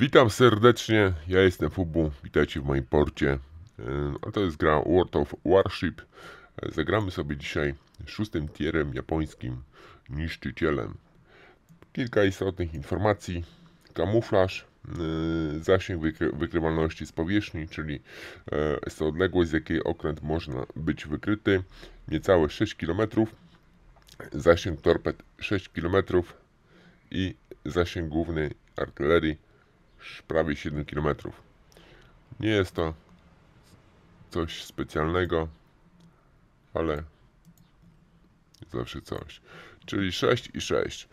Witam serdecznie, ja jestem Fubu, witajcie w moim porcie. Yy, A to jest gra World of Warship. Yy, Zagramy sobie dzisiaj szóstym tierem japońskim niszczycielem. Kilka istotnych informacji. Kamuflaż, yy, zasięg wykry- wykrywalności z powierzchni, czyli jest to odległość z jakiej okręt można być wykryty. Niecałe 6 km. Zasięg torped 6 km i zasięg główny artylerii prawie 7 km. Nie jest to coś specjalnego, ale zawsze coś. Czyli 6 i 6.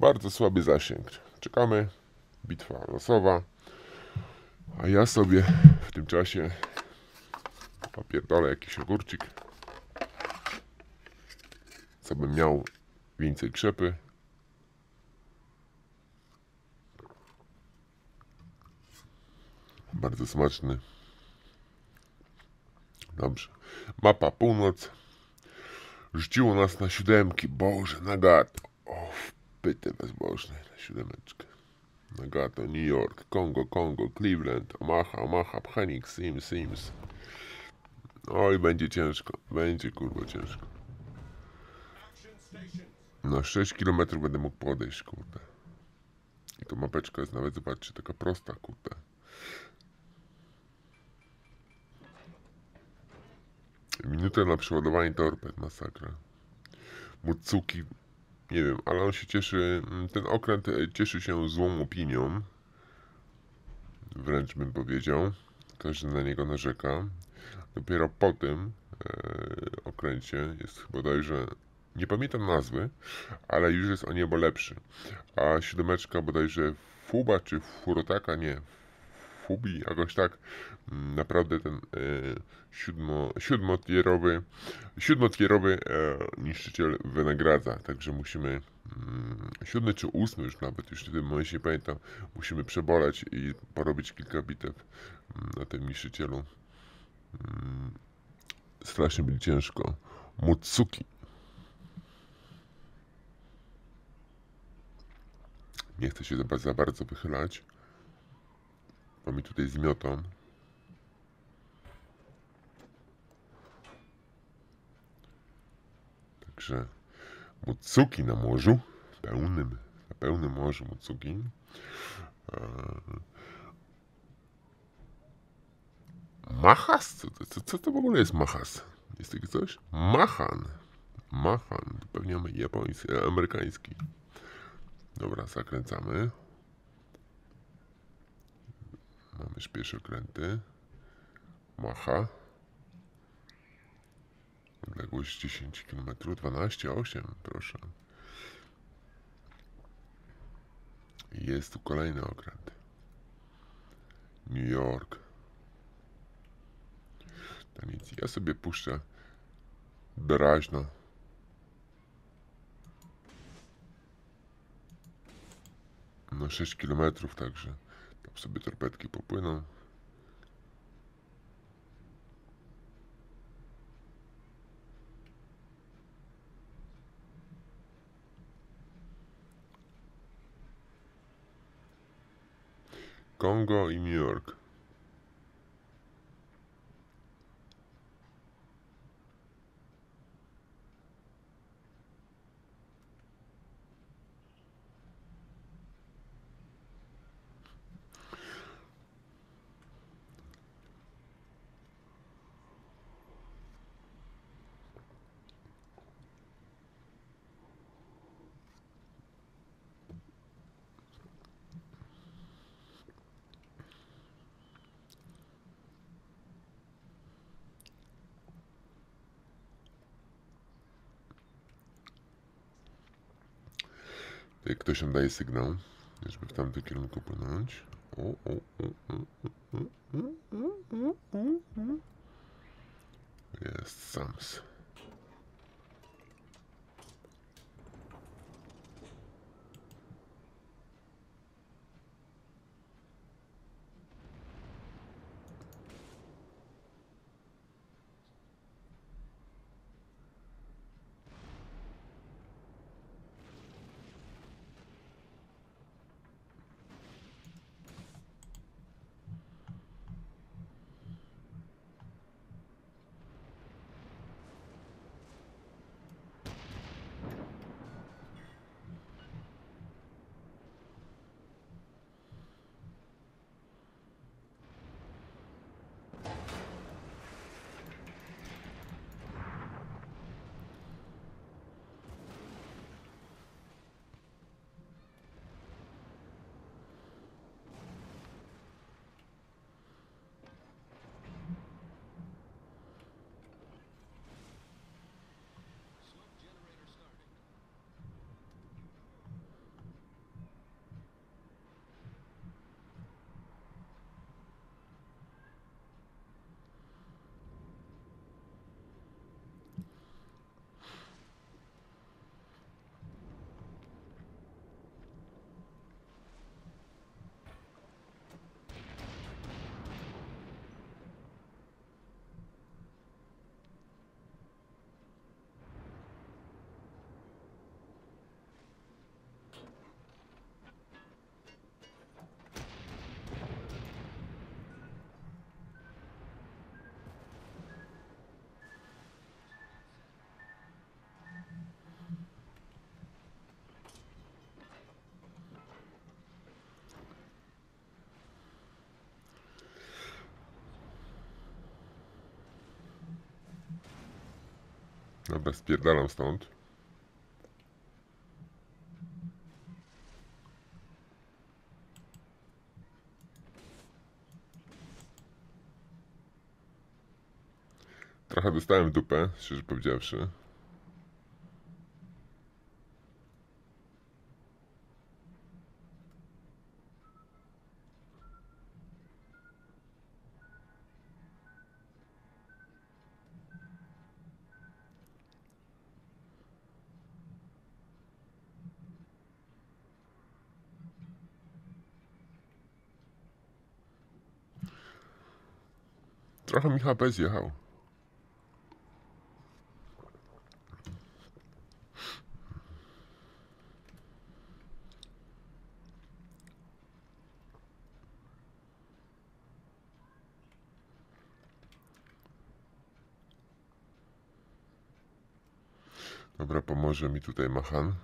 Bardzo słaby zasięg. Czekamy. Bitwa losowa. A ja sobie w tym czasie popierdolę jakiś ogórcik. Co bym miał więcej krzepy. Bardzo smaczny. Dobrze. Mapa północ. Rzuciło nas na siódemki. Boże, Nagato. O, wpyty bezbożne na siódemeczkę. Nagato, New York, Kongo, Kongo, Cleveland, Omaha, Omaha, Phoenix, Sims, Sims. Oj, będzie ciężko. Będzie kurwa ciężko. Na 6 km będę mógł podejść, kurde. I to mapeczka jest nawet, zobaczcie, taka prosta, kurde. Minutę na przeładowanie torped, masakra. Mutsuki, nie wiem, ale on się cieszy, mm, ten okręt e, cieszy się złą opinią. Wręcz bym powiedział. Każdy na niego narzeka. Dopiero po tym e, okręcie jest bodajże, nie pamiętam nazwy, ale już jest o niebo lepszy. A siódemeczka bodajże Fuba czy Furotaka, nie, Fubi, jakoś tak. Mm, Naprawdę ten e, siódmo, siódmotierowy, siódmotierowy e, niszczyciel wynagradza, także musimy mm, siódmy czy ósmy już nawet, już w tym momencie nie pamiętam, musimy przeboleć i porobić kilka bitew mm, na tym niszczycielu. Mm, strasznie będzie ciężko. Mutsuki. Nie chcę się za, za bardzo wychylać bo mi tutaj zmiotą. Także Mutsuki na morzu, pełnym, na pełnym morzu Mutsuki. Eee, Machas? Co, co, co to w ogóle jest Machas? Jest takie coś? Machan. Machan. Pewnie japoński, e, amerykański. Dobra, zakręcamy. Już pierwsze okręty. Macha. Odległość 10 km, 12, 8, proszę. Jest tu kolejny okręt. New York. To nic, ja sobie puszczę doraźno. Na 6 km, także sobie torpedki popłyną. Kongo i New York. É que deixa-me esse signão. Deixa-me estar aqui no meu corpo antes. Oh, oh, oh, oh, oh, oh, oh, oh, oh, oh, oh. Dobra, spierdalam stąd. Trochę dostałem dupę, szczerze powiedziawszy. Trochę mi HP zjechał. Dobra, pomoże mi tutaj Machan.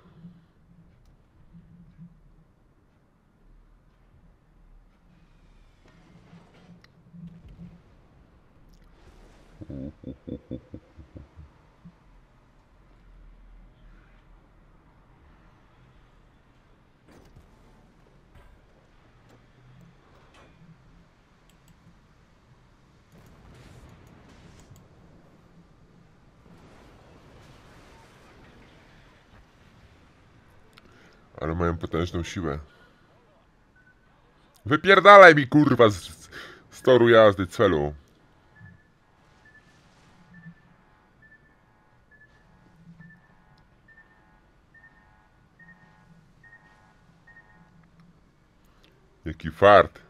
Ale mają potężną siłę. Wypierdalaj mi kurwa z, z, z toru jazdy celu. Jaki fart.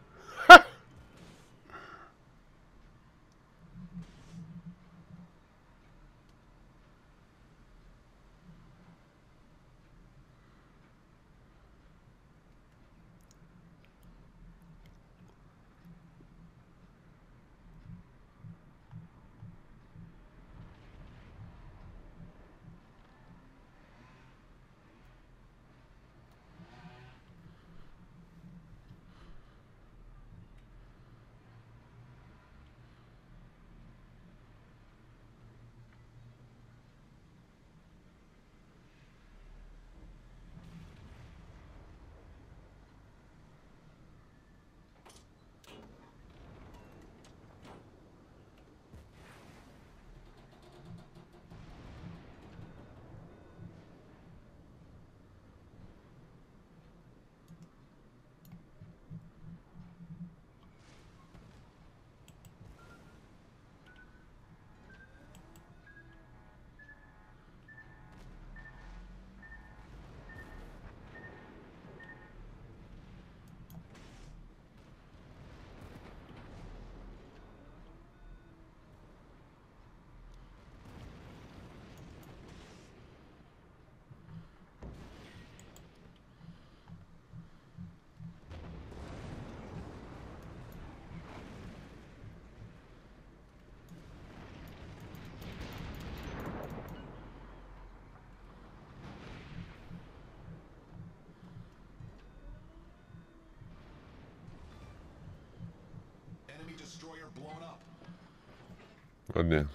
Ładnie.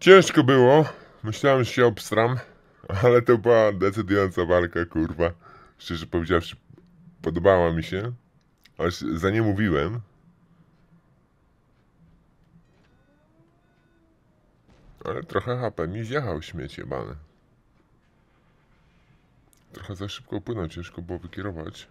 Ciężko było. Myślałem, że się obstram, ale to była decydująca walka, kurwa. Szczerze powiedziawszy, podobała mi się. Aż za nie mówiłem. Ale trochę HP mi zjechał śmieć jebany. Trochę za szybko upłynął, ciężko było wykierować.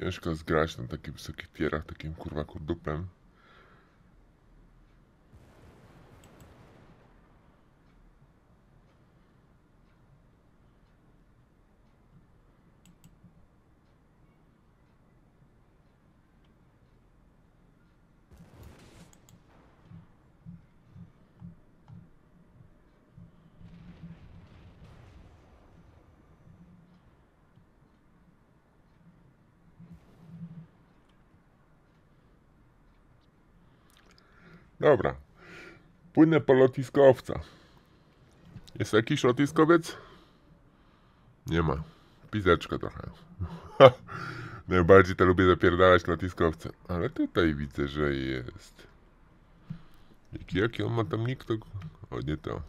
Ciężko zgrać na takich wysokich tierach, takim kurwa kurdupem. Dobra. Płynę po lotniskowca. Jest jakiś lotniskowiec? Nie ma. Pizeczka trochę. Najbardziej to lubię zapierdalać lotniskowce. Ale tutaj widzę, że jest. Jaki, jaki on ma tam nick to... O, nie to.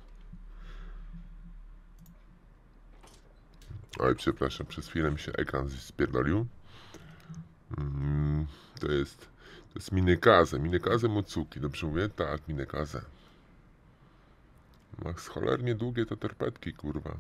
Oj, przepraszam, przez chwilę mi się ekran spierdolił. Mm, to jest... To jest Minekaze. Minekaze Mutsuki. Dobrze mówię? Tak, Minekaze. Ma cholernie długie te torpedki, kurwa.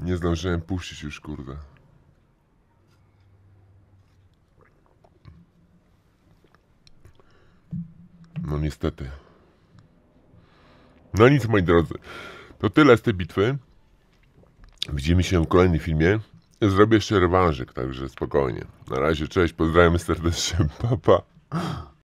Nie zdążyłem puścić już, kurde. No niestety. No nic, moi drodzy. To tyle z tej bitwy. Widzimy się w kolejnym filmie. Zrobię jeszcze rewanżyk, także spokojnie. Na razie, cześć, pozdrawiam serdecznie, papa. Pa.